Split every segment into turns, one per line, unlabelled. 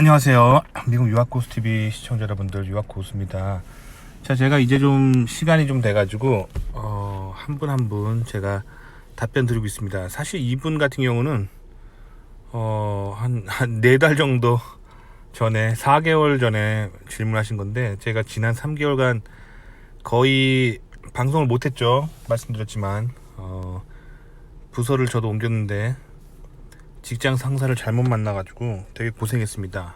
안녕하세요. 미국 유학고스 TV 시청자 여러분들 유학고스입니다. 자, 제가 이제 좀 시간이 좀 돼가지고 어, 한 분 한 분 제가 답변 드리고 있습니다. 사실 이분 같은 경우는 어, 한한 네 달 정도 전에 4개월 전에 질문하신 건데 제가 지난 3개월간 거의 방송을 못했죠. 말씀드렸지만 어, 부서를 저도 옮겼는데 직장 상사를 잘못 만나가지고 되게 고생했습니다.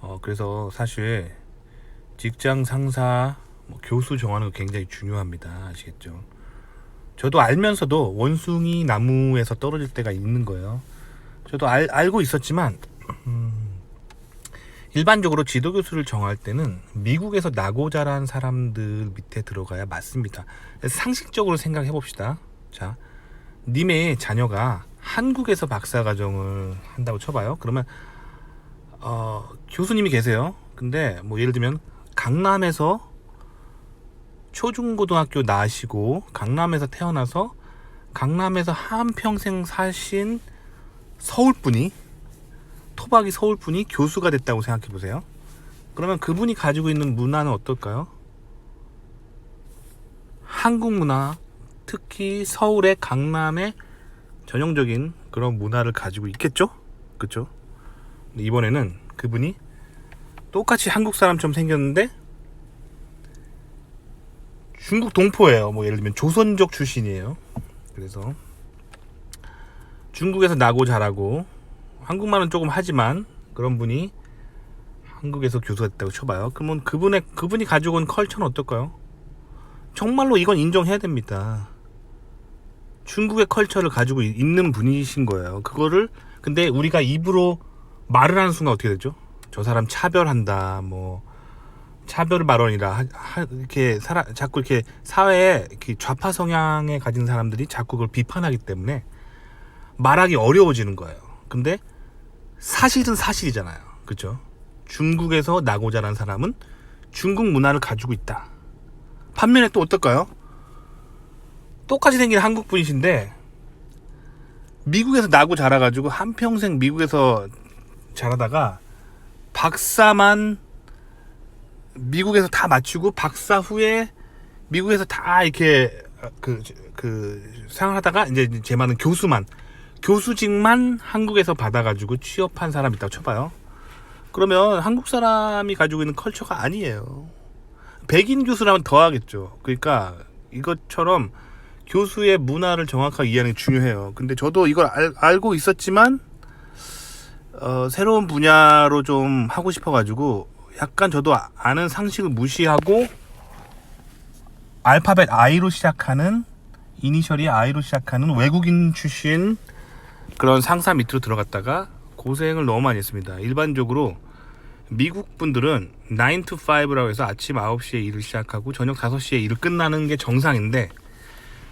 어, 그래서 사실 직장 상사, 뭐 교수 정하는 거 굉장히 중요합니다. 아시겠죠? 저도 알면서도 원숭이 나무에서 떨어질 때가 있는 거예요. 저도 알, 알고 있었지만, 음, 일반적으로 지도 교수를 정할 때는 미국에서 나고 자란 사람들 밑에 들어가야 맞습니다. 상식적으로 생각해 봅시다. 자, 님의 자녀가 한국에서 박사과정을 한다고 쳐봐요. 그러면 어, 교수님이 계세요. 근데 뭐 예를 들면 강남에서 초중고등학교 나시고 강남에서 태어나서 강남에서 한 평생 사신 서울분이 토박이 서울분이 교수가 됐다고 생각해 보세요. 그러면 그분이 가지고 있는 문화는 어떨까요? 한국 문화, 특히 서울의 강남의 전형적인 그런 문화를 가지고 있겠죠? 그쵸? 근데 이번에는 그분이 똑같이 한국 사람처럼 생겼는데 중국 동포예요. 뭐 예를 들면 조선족 출신이에요. 그래서 중국에서 나고 자라고 한국말은 조금 하지만 그런 분이 한국에서 교수가 됐다고 쳐봐요. 그러면 그분의 그분이 가지고 온 컬처는 어떨까요? 정말로 이건 인정해야 됩니다. 중국의 컬처를 가지고 이- 있는 분이신 거예요. 그거를 근데 우리가 입으로 말을 하는 순간 어떻게 되죠? 저 사람 차별한다, 뭐 차별 발언이라 하, 하- 이렇게 살아, 자꾸 이렇게 사회에 이렇게 좌파 성향에 가진 사람들이 자꾸 그걸 비판하기 때문에 말하기 어려워지는 거예요. 근데 사실은 사실이잖아요. 그렇죠? 중국에서 나고 자란 사람은 중국 문화를 가지고 있다. 반면에 또 어떨까요? 똑같이 생긴 한국 분이신데 미국에서 나고 자라가지고 한 평생 미국에서 자라다가 박사만 미국에서 다 마치고 박사 후에 미국에서 다 이렇게 그, 그 생활하다가 이제 제 말은 교수만 교수직만 한국에서 받아가지고 취업한 사람 있다고 쳐봐요. 그러면 한국 사람이 가지고 있는 컬처가 아니에요. 백인 교수라면 더 하겠죠. 그러니까 이것처럼 교수의 문화를 정확하게 이해하는 게 중요해요. 근데 저도 이걸 알, 알고 있었지만 어, 새로운 분야로 좀 하고 싶어가지고 약간 저도 아- 아는 상식을 무시하고 알파벳 I로 시작하는 이니셜이 I로 시작하는 외국인 출신 그런 상사 밑으로 들어갔다가 고생을 너무 많이 했습니다. 일반적으로 미국 분들은 9 to 5라고 해서 아침 9시에 일을 시작하고 저녁 5시에 일을 끝나는 게 정상인데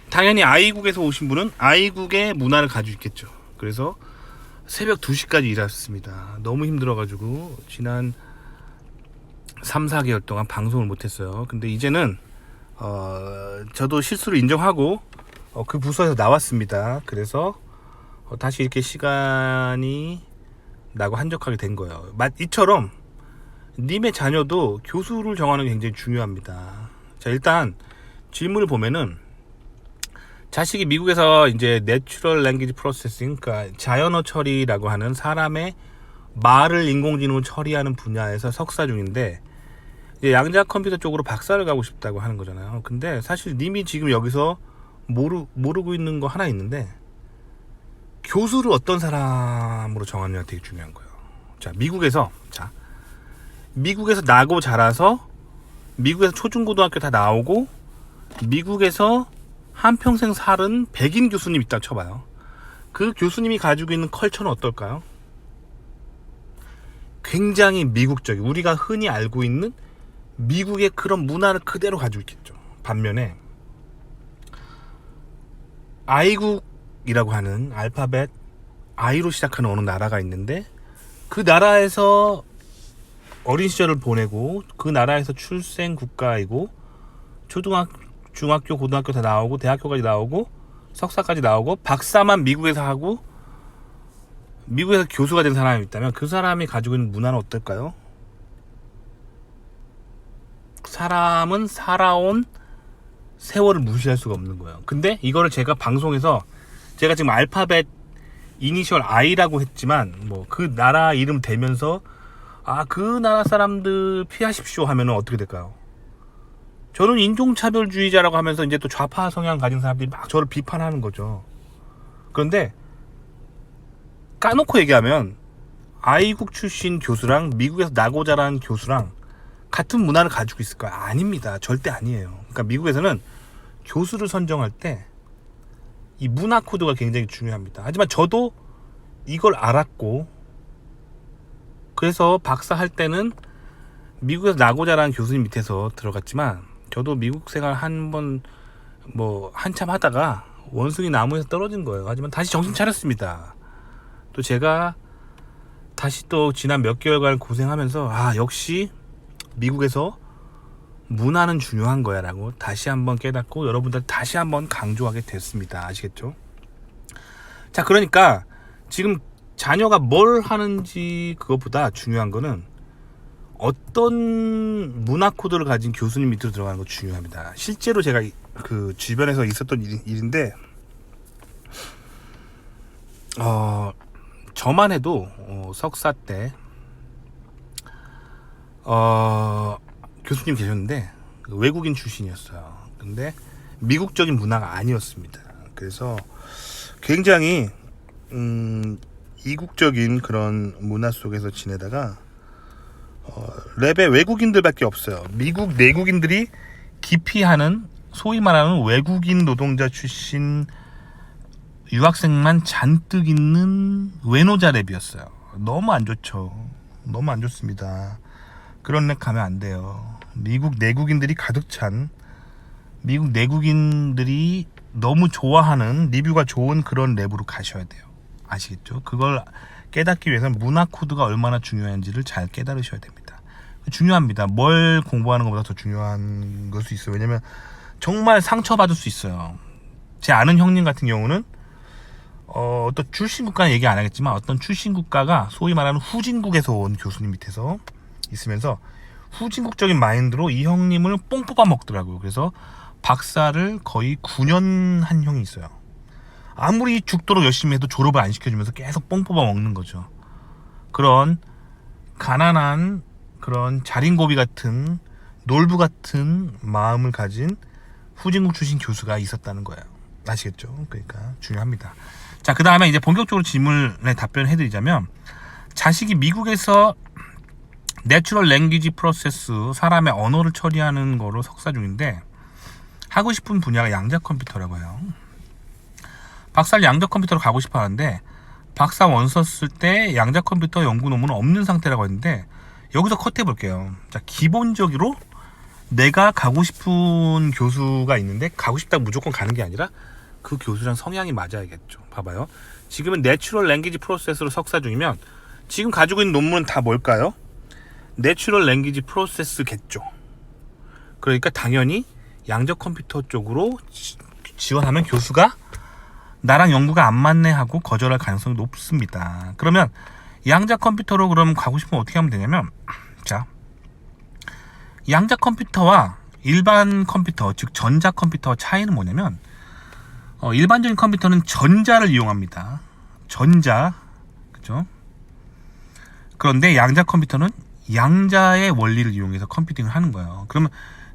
당연히 아이국에서 오신 분은 아이국의 문화를 가지고 있겠죠. 그래서 새벽 2시까지 일했습니다. 너무 힘들어가지고 지난 3, 4개월 동안 방송을 못했어요. 근데 이제는 어, 저도 실수를 인정하고 어, 그 부서에서 나왔습니다. 그래서 어, 다시 이렇게 시간이 나고 한적하게 된 거예요. 마- 이처럼 님의 자녀도 교수를 정하는 게 굉장히 중요합니다. 자 일단 질문을 보면은 자식이 미국에서 이제 내추럴 랭귀지 프로세싱, 그러니까 자연어 처리라고 하는 사람의 말을 인공지능으로 처리하는 분야에서 석사 중인데 이제 양자 컴퓨터 쪽으로 박사를 가고 싶다고 하는 거잖아요. 근데 사실 님이 지금 여기서 모르 모르고 있는 거 하나 있는데 교수를 어떤 사람으로 정하느냐 되게 중요한 거예요. 자, 미국에서 자 미국에서 나고 자라서 미국에서 초중고등학교 다 나오고 미국에서 한평생 살은 백인 교수님 있다 쳐봐요. 그 교수님이 가지고 있는 컬처는 어떨까요? 굉장히 미국적인 우리가 흔히 알고 있는 미국의 그런 문화를 그대로 가지고 있겠죠. 반면에 아이국이라고 하는 알파벳 I로 시작하는 어느 나라가 있는데 그 나라에서 어린 시절을 보내고 그 나라에서 출생 국가이고 초등학 중학교 고등학교 다 나오고 대학교까지 나오고 석사까지 나오고 박사만 미국에서 하고 미국에서 교수가 된 사람이 있다면 그 사람이 가지고 있는 문화는 어떨까요? 사람은 살아온 세월을 무시할 수가 없는 거예요. 근데 이거를 제가 방송에서 제가 지금 알파벳 이니셜 I라고 했지만 뭐 그 나라 이름 대면서 아 그 나라 사람들 피하십시오 하면은 어떻게 될까요? 저는 인종차별주의자라고 하면서 이제 또 좌파 성향 가진 사람들이 막 저를 비판하는 거죠. 그런데 까놓고 얘기하면 아이국 출신 교수랑 미국에서 나고 자란 교수랑 같은 문화를 가지고 있을까요? 아닙니다. 절대 아니에요. 그러니까 미국에서는 교수를 선정할 때 이 문화 코드가 굉장히 중요합니다. 하지만 저도 이걸 알았고 그래서 박사 할 때는 미국에서 나고 자란 교수님 밑에서 들어갔지만 저도 미국 생활 한 번 뭐 한참 하다가 원숭이 나무에서 떨어진 거예요. 하지만 다시 정신 차렸습니다. 또 제가 다시 또 지난 몇 개월간 고생하면서 아 역시 미국에서 문화는 중요한 거야라고 다시 한번 깨닫고 여러분들 다시 한번 강조하게 됐습니다. 아시겠죠? 자, 그러니까 지금 자녀가 뭘 하는지 그것보다 중요한 거는 어떤 문화 코드를 가진 교수님 밑으로 들어가는 거 중요합니다. 실제로 제가 이- 그 주변에서 있었던 일, 일인데 어 저만 해도 어, 석사 때 어, 교수님 계셨는데 그 외국인 출신이었어요. 근데 미국적인 문화가 아니었습니다. 그래서 굉장히 음, 이국적인 그런 문화 속에서 지내다가 어, 랩에 외국인들밖에 없어요. 미국 내국인들이 기피하는 소위 말하는 외국인 노동자 출신 유학생만 잔뜩 있는 외노자 랩이었어요. 너무 안 좋죠. 너무 안 좋습니다. 그런 랩 가면 안 돼요. 미국 내국인들이 가득 찬 미국 내국인들이 너무 좋아하는 리뷰가 좋은 그런 랩으로 가셔야 돼요. 아시겠죠? 그걸 깨닫기 위해서는 문화 코드가 얼마나 중요한지를 잘 깨달으셔야 됩니다. 중요합니다. 뭘 공부하는 것보다 더 중요한 걸 수 있어요. 왜냐면 정말 상처받을 수 있어요. 제 아는 형님 같은 경우는 어, 어떤 출신 국가는 얘기 안 하겠지만 어떤 출신 국가가 소위 말하는 후진국에서 온 교수님 밑에서 있으면서 후진국적인 마인드로 이 형님을 뽕 뽑아 먹더라고요. 그래서 박사를 거의 9년 한 형이 있어요. 아무리 죽도록 열심히 해도 졸업을 안 시켜주면서 계속 뽕 뽑아 먹는 거죠. 그런 가난한 그런 자린고비 같은 놀부 같은 마음을 가진 후진국 출신 교수가 있었다는 거예요. 아시겠죠? 그러니까 중요합니다. 자, 그 다음에 이제 본격적으로 질문에 답변해드리자면 자식이 미국에서 내추럴 랭귀지 프로세스 사람의 언어를 처리하는 거로 석사 중인데 하고 싶은 분야가 양자 컴퓨터라고 해요. 박사를 양자 컴퓨터로 가고 싶어 하는데 박사 원서 쓸 때 양자 컴퓨터 연구 논문은 없는 상태라고 했는데 여기서 컷해 볼게요. 자, 기본적으로 내가 가고 싶은 교수가 있는데 가고 싶다고 무조건 가는 게 아니라 그 교수랑 성향이 맞아야겠죠. 봐봐요. 지금은 내추럴 랭귀지 프로세스로 석사 중이면 지금 가지고 있는 논문은 다 뭘까요? 내추럴 랭귀지 프로세스겠죠. 그러니까 당연히 양적 컴퓨터 쪽으로 지- 지원하면 교수가 나랑 연구가 안 맞네 하고 거절할 가능성이 높습니다. 그러면 양자 컴퓨터로 그럼 가고 싶으면 어떻게 하면 되냐면 자 양자 컴퓨터와 일반 컴퓨터 즉 전자 컴퓨터 차이는 뭐냐면 어, 일반적인 컴퓨터는 전자를 이용합니다. 전자 그죠? 그런데 양자 컴퓨터는 양자의 원리를 이용해서 컴퓨팅을 하는 거예요. 그러면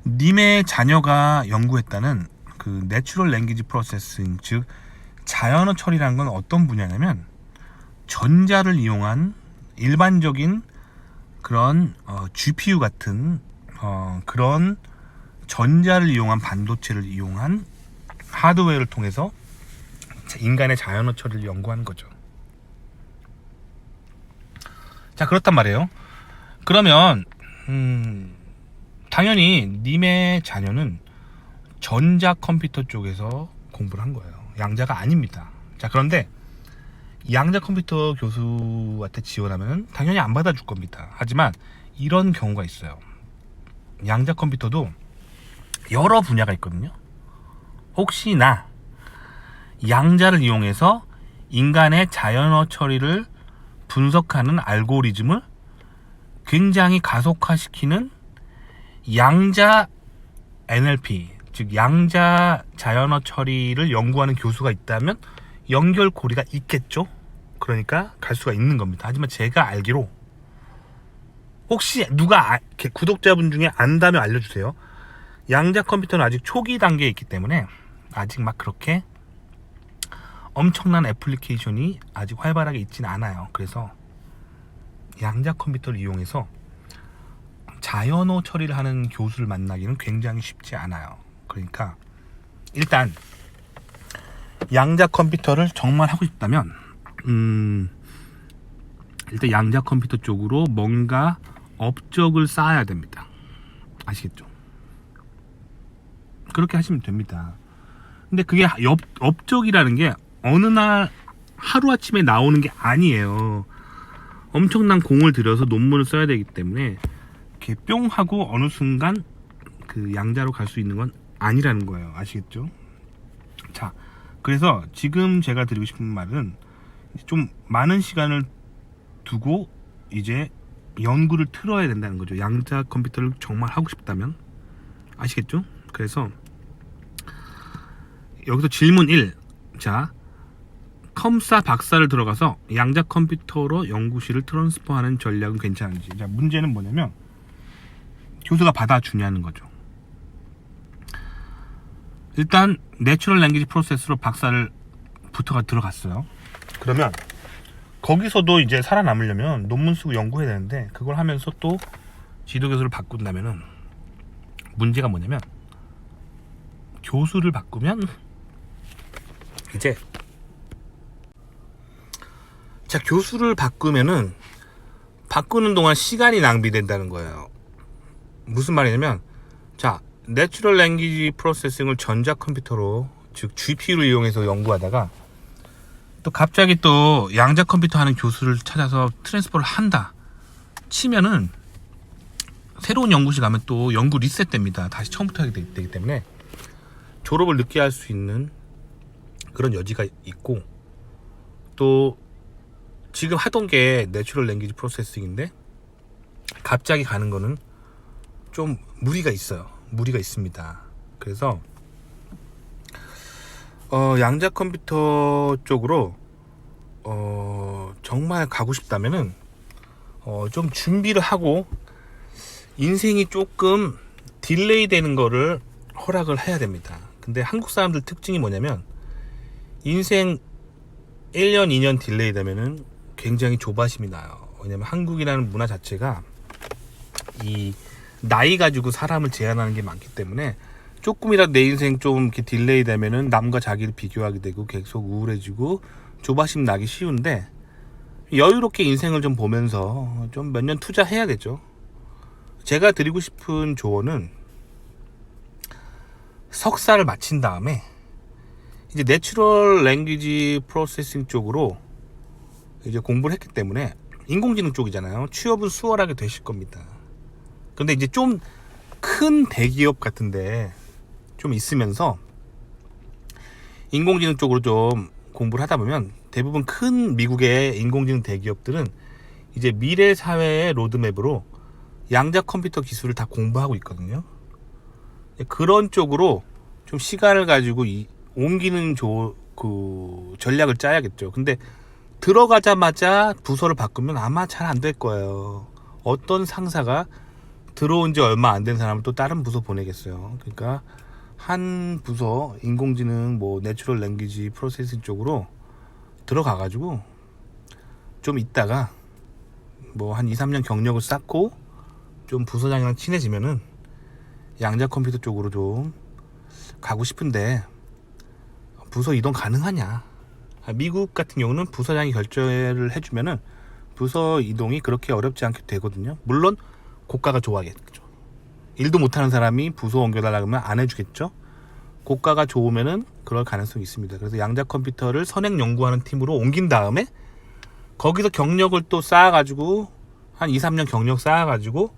님의 자녀가 연구했다는 그 내추럴 랭귀지 프로세싱 즉 자연어 처리라는 건 어떤 분야냐면 전자를 이용한 일반적인 그런 어, GPU 같은 어, 그런 전자를 이용한 반도체를 이용한 하드웨어를 통해서 인간의 자연어 처리를 연구하는 거죠. 자 그렇단 말이에요. 그러면 음, 당연히 님의 자녀는 전자 컴퓨터 쪽에서 공부를 한 거예요. 양자가 아닙니다. 자 그런데 양자 컴퓨터 교수한테 지원하면 당연히 안 받아줄 겁니다. 하지만 이런 경우가 있어요. 양자 컴퓨터도 여러 분야가 있거든요. 혹시나 양자를 이용해서 인간의 자연어 처리를 분석하는 알고리즘을 굉장히 가속화시키는 양자 NLP, 즉 양자 자연어 처리를 연구하는 교수가 있다면 연결고리가 있겠죠. 그러니까 갈 수가 있는 겁니다. 하지만 제가 알기로 혹시 누가 아- 구독자분 중에 안다면 알려주세요. 양자 컴퓨터는 아직 초기 단계에 있기 때문에 아직 막 그렇게 엄청난 애플리케이션이 아직 활발하게 있진 않아요. 그래서 양자 컴퓨터를 이용해서 자연어 처리를 하는 교수를 만나기는 굉장히 쉽지 않아요. 그러니까 일단 양자 컴퓨터를 정말 하고 싶다면 음 일단 양자 컴퓨터 쪽으로 뭔가 업적을 쌓아야 됩니다. 아시겠죠? 그렇게 하시면 됩니다. 근데 그게 업, 업적이라는 게 어느 날 하루아침에 나오는 게 아니에요. 엄청난 공을 들여서 논문을 써야 되기 때문에 이렇게 뿅 하고 어느 순간 그 양자로 갈 수 있는 건 아니라는 거예요. 아시겠죠? 자, 그래서 지금 제가 드리고 싶은 말은 좀 많은 시간을 두고 이제 연구를 틀어야 된다는 거죠. 양자 컴퓨터를 정말 하고 싶다면 아시겠죠? 그래서 여기서 질문 1. 자, 컴사 박사를 들어가서 양자 컴퓨터로 연구실을 트랜스퍼하는 전략은 괜찮은지. 자, 문제는 뭐냐면 교수가 받아주냐는 거죠. 일단 내추럴 랭귀지 프로세스로 박사를 부터가 들어갔어요. 그러면 거기서도 이제 살아남으려면 논문 쓰고 연구해야 되는데 그걸 하면서 또 지도 교수를 바꾼다면은 문제가 뭐냐면 교수를 바꾸면 이제 자 교수를 바꾸면은 바꾸는 동안 시간이 낭비된다는 거예요. 무슨 말이냐면 자 내추럴 랭귀지 프로세싱을 전자 컴퓨터로 즉 GPU를 이용해서 연구하다가 또 갑자기 또 양자 컴퓨터 하는 교수를 찾아서 트랜스퍼를 한다 치면은 새로운 연구실 가면 또 연구 리셋됩니다. 다시 처음부터 하게 되- 되기 때문에 졸업을 늦게 할 수 있는 그런 여지가 있고 또 지금 하던 게 내추럴 랭귀지 프로세싱인데 갑자기 가는 거는 좀 무리가 있어요. 무리가 있습니다. 그래서 어, 양자 컴퓨터 쪽으로 어, 정말 가고 싶다면은 어, 좀 준비를 하고 인생이 조금 딜레이 되는 거를 허락을 해야 됩니다. 근데 한국 사람들 특징이 뭐냐면 인생 1년, 2년 딜레이 되면은 굉장히 조바심이 나요. 왜냐면 한국이라는 문화 자체가 이 나이 가지고 사람을 제한하는 게 많기 때문에 조금이라도 내 인생 좀 이렇게 딜레이 되면은 남과 자기를 비교하게 되고 계속 우울해지고 조바심 나기 쉬운데 여유롭게 인생을 좀 보면서 좀 몇 년 투자해야겠죠. 제가 드리고 싶은 조언은 석사를 마친 다음에 이제 내추럴 랭귀지 프로세싱 쪽으로 이제 공부를 했기 때문에 인공지능 쪽이잖아요. 취업은 수월하게 되실 겁니다. 근데 이제 좀 큰 대기업 같은데 좀 있으면서 인공지능 쪽으로 좀 공부를 하다 보면 대부분 큰 미국의 인공지능 대기업들은 이제 미래 사회의 로드맵으로 양자 컴퓨터 기술을 다 공부하고 있거든요. 그런 쪽으로 좀 시간을 가지고 이, 옮기는 조, 그 전략을 짜야겠죠. 근데 들어가자마자 부서를 바꾸면 아마 잘 안 될 거예요. 어떤 상사가 들어온 지 얼마 안 된 사람을 또 다른 부서 보내겠어요. 그러니까 한 부서 인공지능 뭐 내추럴 랭귀지 프로세싱 쪽으로 들어가 가지고 좀 있다가 뭐 한 2, 3년 경력을 쌓고 좀 부서장이랑 친해지면은 양자 컴퓨터 쪽으로 좀 가고 싶은데 부서 이동 가능하냐? 아, 미국 같은 경우는 부서장이 결정을 해주면은 부서 이동이 그렇게 어렵지 않게 되거든요. 물론 고가가 좋아야겠죠. 일도 못하는 사람이 부서 옮겨달라 그러면 안 해주겠죠. 고가가 좋으면은 그럴 가능성이 있습니다. 그래서 양자 컴퓨터를 선행 연구하는 팀으로 옮긴 다음에 거기서 경력을 또 쌓아가지고 한 2, 3년 경력 쌓아가지고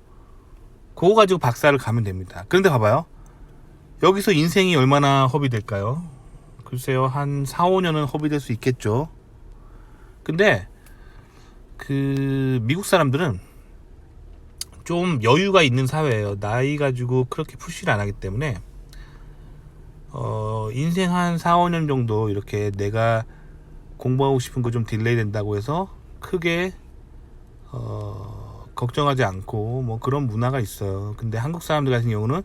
그거 가지고 박사를 가면 됩니다. 그런데 봐봐요. 여기서 인생이 얼마나 허비될까요? 글쎄요, 한 4, 5년은 허비될 수 있겠죠. 근데 그 미국 사람들은 좀 여유가 있는 사회예요. 나이 가지고 그렇게 푸시를 안 하기 때문에 어 인생 한 4, 5년 정도 이렇게 내가 공부하고 싶은 거 좀 딜레이 된다고 해서 크게 어 걱정하지 않고 뭐 그런 문화가 있어요. 근데 한국 사람들 같은 경우는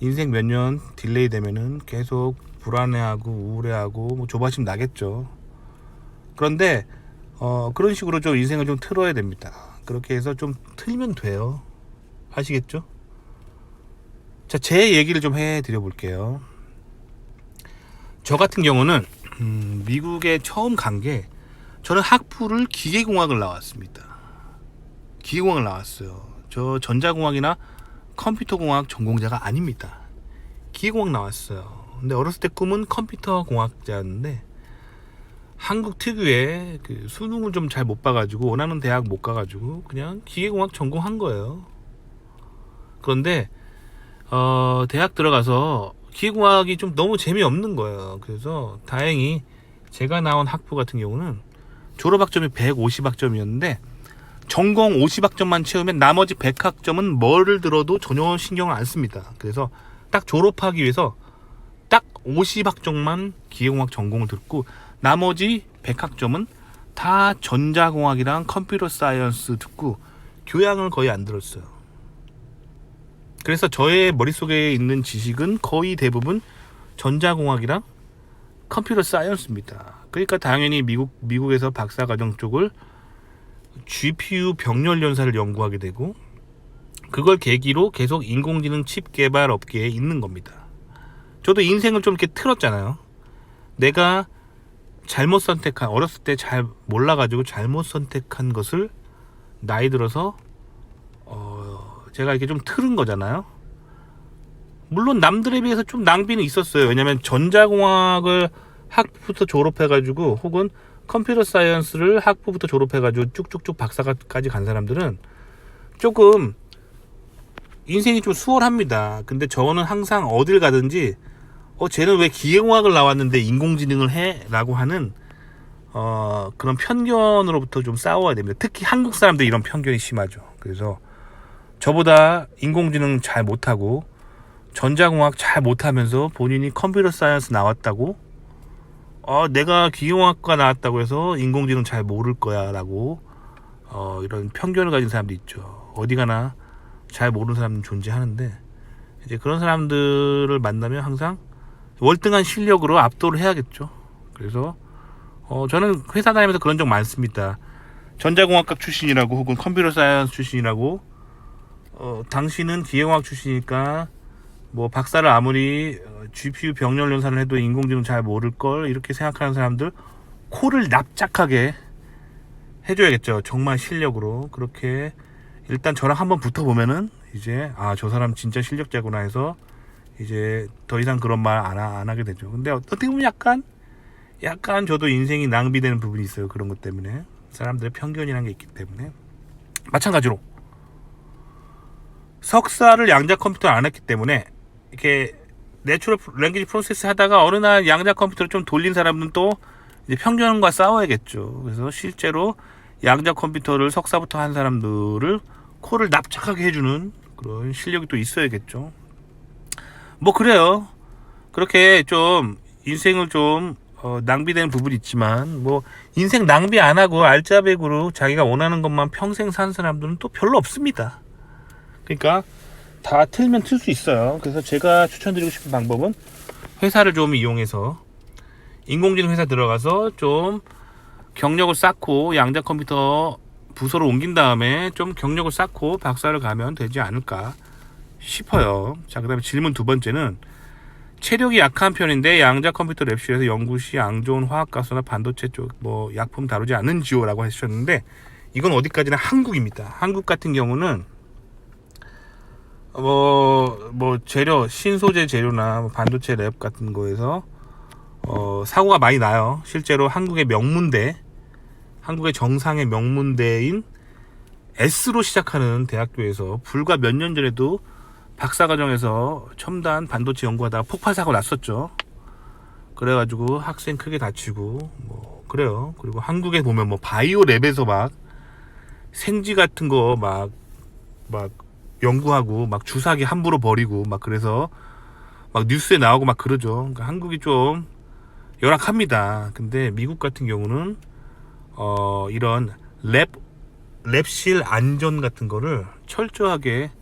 인생 몇 년 딜레이 되면은 계속 불안해하고 우울해하고 뭐 조바심 나겠죠. 그런데 어 그런 식으로 좀 인생을 좀 틀어야 됩니다. 그렇게 해서 좀 틀면 돼요. 아시겠죠? 자, 제 얘기를 좀 해드려 볼게요. 저 같은 경우는 음, 미국에 처음 간 게 저는 학부를 기계공학을 나왔습니다. 기계공학을 나왔어요. 저 전자공학이나 컴퓨터공학 전공자가 아닙니다. 기계공학 나왔어요. 근데 어렸을 때 꿈은 컴퓨터공학자였는데 한국 특유의 그 수능을 좀 잘 못 봐가지고 원하는 대학 못 가가지고 그냥 기계공학 전공한 거예요. 그런데 어 대학 들어가서 기계공학이 좀 너무 재미없는 거예요. 그래서 다행히 제가 나온 학부 같은 경우는 졸업학점이 150학점이었는데 전공 50학점만 채우면 나머지 100학점은 뭐를 들어도 전혀 신경을 안 씁니다. 그래서 딱 졸업하기 위해서 딱 50학점만 기계공학 전공을 듣고 나머지 100학점은 다 전자공학이랑 컴퓨터 사이언스 듣고 교양을 거의 안 들었어요. 그래서 저의 머릿속에 있는 지식은 거의 대부분 전자공학이랑 컴퓨터 사이언스입니다. 그러니까 당연히 미국 미국에서 박사 과정 쪽을 GPU 병렬 연사를 연구하게 되고 그걸 계기로 계속 인공지능 칩 개발 업계에 있는 겁니다. 저도 인생을 좀 이렇게 틀었잖아요. 내가 잘못 선택한 어렸을 때 잘 몰라가지고 잘못 선택한 것을 나이 들어서 어 제가 이렇게 좀 틀은 거잖아요. 물론 남들에 비해서 좀 낭비는 있었어요. 왜냐면 전자공학을 학부부터 졸업해가지고 혹은 컴퓨터 사이언스를 학부부터 졸업해가지고 쭉쭉쭉 박사까지 간 사람들은 조금 인생이 좀 수월합니다. 근데 저는 항상 어딜 가든지 어 쟤는 왜 기계공학을 나왔는데 인공지능을 해? 라고 하는 어 그런 편견으로부터 좀 싸워야 됩니다. 특히 한국 사람들 이런 편견이 심하죠. 그래서 저보다 인공지능 잘 못하고 전자공학 잘 못하면서 본인이 컴퓨터 사이언스 나왔다고 어 내가 기계공학과 나왔다고 해서 인공지능 잘 모를 거야 라고 어 이런 편견을 가진 사람도 있죠. 어디 가나 잘 모르는 사람은 존재하는데 이제 그런 사람들을 만나면 항상 월등한 실력으로 압도를 해야겠죠. 그래서 어 저는 회사 다니면서 그런 적 많습니다. 전자공학과 출신이라고 혹은 컴퓨터 사이언스 출신이라고 어 당신은 기계공학 출신이니까 뭐 박사를 아무리 어, GPU 병렬 연산을 해도 인공지능 잘 모를 걸 이렇게 생각하는 사람들 코를 납작하게 해줘야겠죠. 정말 실력으로 그렇게 일단 저랑 한번 붙어보면은 이제 아 저 사람 진짜 실력자구나 해서 이제 더 이상 그런 말 안 안 하게 되죠. 근데 어떻게 보면 약간 약간 저도 인생이 낭비되는 부분이 있어요. 그런 것 때문에 사람들의 편견이라는 게 있기 때문에 마찬가지로 석사를 양자 컴퓨터 안 했기 때문에 이렇게 내추럴 랭귀지 프로세스 하다가 어느 날 양자 컴퓨터를 좀 돌린 사람은 또 이제 편견과 싸워야겠죠. 그래서 실제로 양자 컴퓨터를 석사부터 한 사람들을 코를 납작하게 해주는 그런 실력이 또 있어야겠죠. 뭐 그래요. 그렇게 좀 인생을 좀 어, 낭비되는 부분이 있지만 뭐 인생 낭비 안 하고 알짜배기로 자기가 원하는 것만 평생 산 사람들은 또 별로 없습니다. 그러니까 다 틀면 틀 수 있어요. 그래서 제가 추천드리고 싶은 방법은 회사를 좀 이용해서 인공지능 회사 들어가서 좀 경력을 쌓고 양자 컴퓨터 부서로 옮긴 다음에 좀 경력을 쌓고 박사를 가면 되지 않을까 싶어요. 자, 그 다음에 질문 두 번째는 체력이 약한 편인데 양자 컴퓨터 랩실에서 연구 시 안 좋은 화학 가스나 반도체 쪽 뭐 약품 다루지 않는지요라고 하셨는데 이건 어디까지나 한국입니다. 한국 같은 경우는 뭐, 뭐, 재료, 신소재 재료나 뭐 반도체 랩 같은 거에서, 어, 사고가 많이 나요. 실제로 한국의 명문대, 한국의 정상의 명문대인 S로 시작하는 대학교에서 불과 몇 년 전에도 박사과정에서 첨단 반도체 연구하다가 폭발 사고 났었죠. 그래가지고 학생 크게 다치고 뭐 그래요. 그리고 한국에 보면 뭐 바이오 랩에서 막 생쥐 같은 거 막 막 연구하고 막 주사기 함부로 버리고 막 그래서 막 뉴스에 나오고 막 그러죠. 그러니까 한국이 좀 열악합니다. 근데 미국 같은 경우는 어 이런 랩 랩실 안전 같은 거를 철저하게 그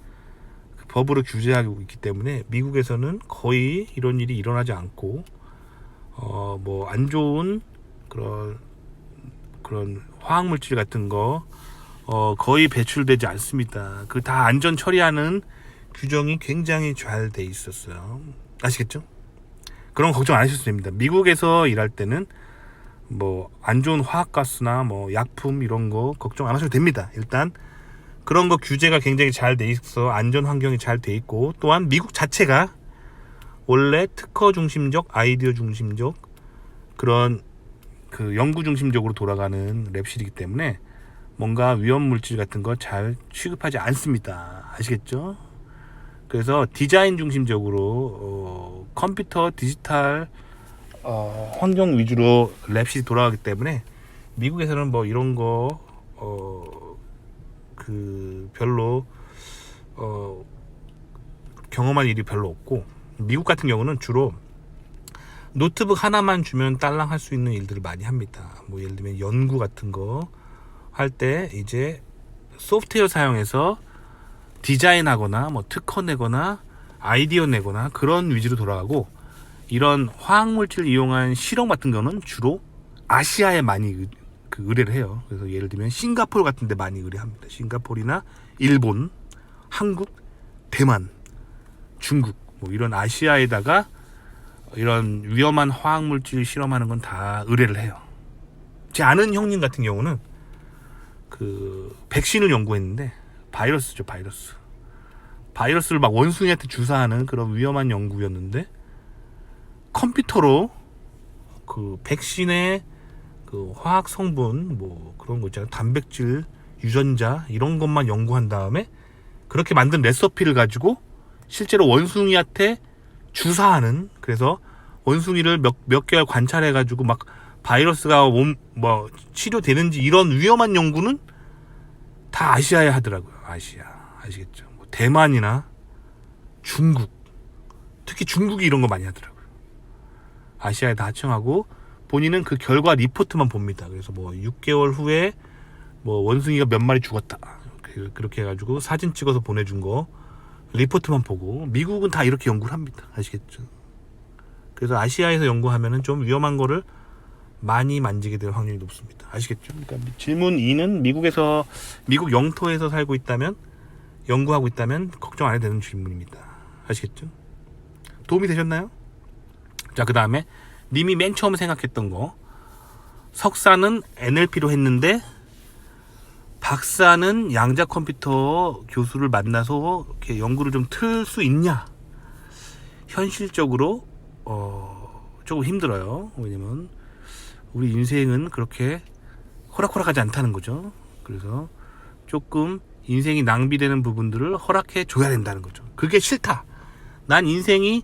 법으로 규제하고 있기 때문에 미국에서는 거의 이런 일이 일어나지 않고 어 뭐 안 좋은 그런 그런 화학 물질 같은 거 어, 거의 배출되지 않습니다. 그 다 안전 처리하는 규정이 굉장히 잘 돼 있었어요. 아시겠죠? 그런 거 걱정 안 하셔도 됩니다. 미국에서 일할 때는 뭐 안 좋은 화학가스나 뭐 약품 이런 거 걱정 안 하셔도 됩니다. 일단 그런 거 규제가 굉장히 잘 돼 있어 안전 환경이 잘 돼 있고 또한 미국 자체가 원래 특허 중심적 아이디어 중심적 그런 그 연구 중심적으로 돌아가는 랩실이기 때문에 뭔가 위험 물질 같은 거 잘 취급하지 않습니다. 아시겠죠? 그래서 디자인 중심적으로 어, 컴퓨터 디지털 어, 환경 위주로 랩실이 돌아가기 때문에 미국에서는 뭐 이런 거 어, 그 별로 어, 경험할 일이 별로 없고 미국 같은 경우는 주로 노트북 하나만 주면 딸랑 할 수 있는 일들을 많이 합니다. 뭐 예를 들면 연구 같은 거 할 때 이제 소프트웨어 사용해서 디자인하거나 뭐 특허 내거나 아이디어 내거나 그런 위주로 돌아가고 이런 화학 물질 이용한 실험 같은 거는 주로 아시아에 많이 의- 그 의뢰를 해요. 그래서 예를 들면 싱가포르 같은 데 많이 의뢰합니다. 싱가포르나 일본, 한국, 대만, 중국 뭐 이런 아시아에다가 이런 위험한 화학 물질 실험하는 건 다 의뢰를 해요. 제 아는 형님 같은 경우는 그 백신을 연구했는데 바이러스죠 바이러스. 바이러스를 막 원숭이한테 주사하는 그런 위험한 연구였는데 컴퓨터로 그 백신의 그 화학 성분 뭐 그런 거 있잖아요. 단백질 유전자 이런 것만 연구한 다음에 그렇게 만든 레시피를 가지고 실제로 원숭이한테 주사하는 그래서 원숭이를 몇, 몇 개월 관찰해 가지고 막 바이러스가 몸, 뭐 치료되는지 이런 위험한 연구는 다 아시아에 하더라고요. 아시아. 아시겠죠? 뭐 대만이나 중국. 특히 중국이 이런 거 많이 하더라고요. 아시아에 다 하청하고 본인은 그 결과 리포트만 봅니다 그래서 뭐 6개월 후에 뭐 원숭이가 몇 마리 죽었다 그- 그렇게 해가지고 사진 찍어서 보내준 거 리포트만 보고 미국은 다 이렇게 연구를 합니다. 아시겠죠? 그래서 아시아에서 연구하면은 좀 위험한 거를 많이 만지게 될 확률이 높습니다. 아시겠죠? 그러니까 질문 2는 미국에서 미국 영토에서 살고 있다면 연구하고 있다면 걱정 안 해도 되는 질문입니다. 아시겠죠? 도움이 되셨나요? 자, 그 다음에 님이 맨 처음 생각했던 거 석사는 NLP로 했는데 박사는 양자 컴퓨터 교수를 만나서 이렇게 연구를 좀 틀 수 있냐? 현실적으로 어 조금 힘들어요. 왜냐면 우리 인생은 그렇게 호락호락하지 않다는 거죠. 그래서 조금 인생이 낭비되는 부분들을 허락해 줘야 된다는 거죠. 그게 싫다. 난 인생이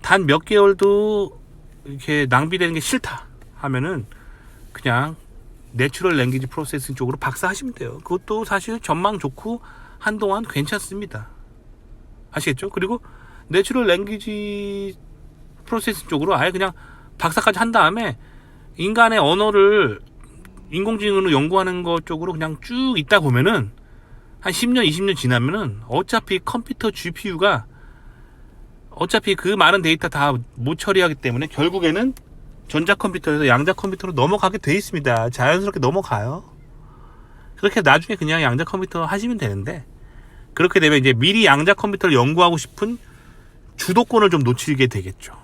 단 몇 개월도 이렇게 낭비되는 게 싫다 하면은 그냥 내추럴 랭귀지 프로세싱 쪽으로 박사 하시면 돼요. 그것도 사실 전망 좋고 한동안 괜찮습니다. 아시겠죠? 그리고 내추럴 랭귀지 프로세싱 쪽으로 아예 그냥 박사까지 한 다음에 인간의 언어를 인공지능으로 연구하는 것 쪽으로 그냥 쭉 있다 보면은 한 10년, 20년 지나면은 어차피 컴퓨터 GPU가 어차피 그 많은 데이터 다 못 처리하기 때문에 결국에는 전자 컴퓨터에서 양자 컴퓨터로 넘어가게 돼 있습니다. 자연스럽게 넘어가요. 그렇게 나중에 그냥 양자 컴퓨터 하시면 되는데 그렇게 되면 이제 미리 양자 컴퓨터를 연구하고 싶은 주도권을 좀 놓치게 되겠죠.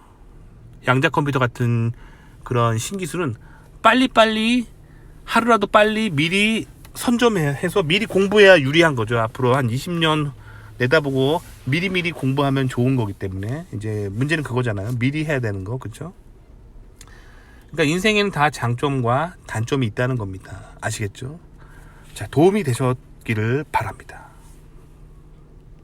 양자 컴퓨터 같은 그런 신기술은 빨리빨리 하루라도 빨리 미리 선점해서 미리 공부해야 유리한 거죠. 앞으로 한 20년 내다보고 미리미리 공부하면 좋은 거기 때문에 이제 문제는 그거잖아요. 미리 해야 되는 거. 그렇죠? 그러니까 인생에는 다 장점과 단점이 있다는 겁니다. 아시겠죠? 자, 도움이 되셨기를 바랍니다.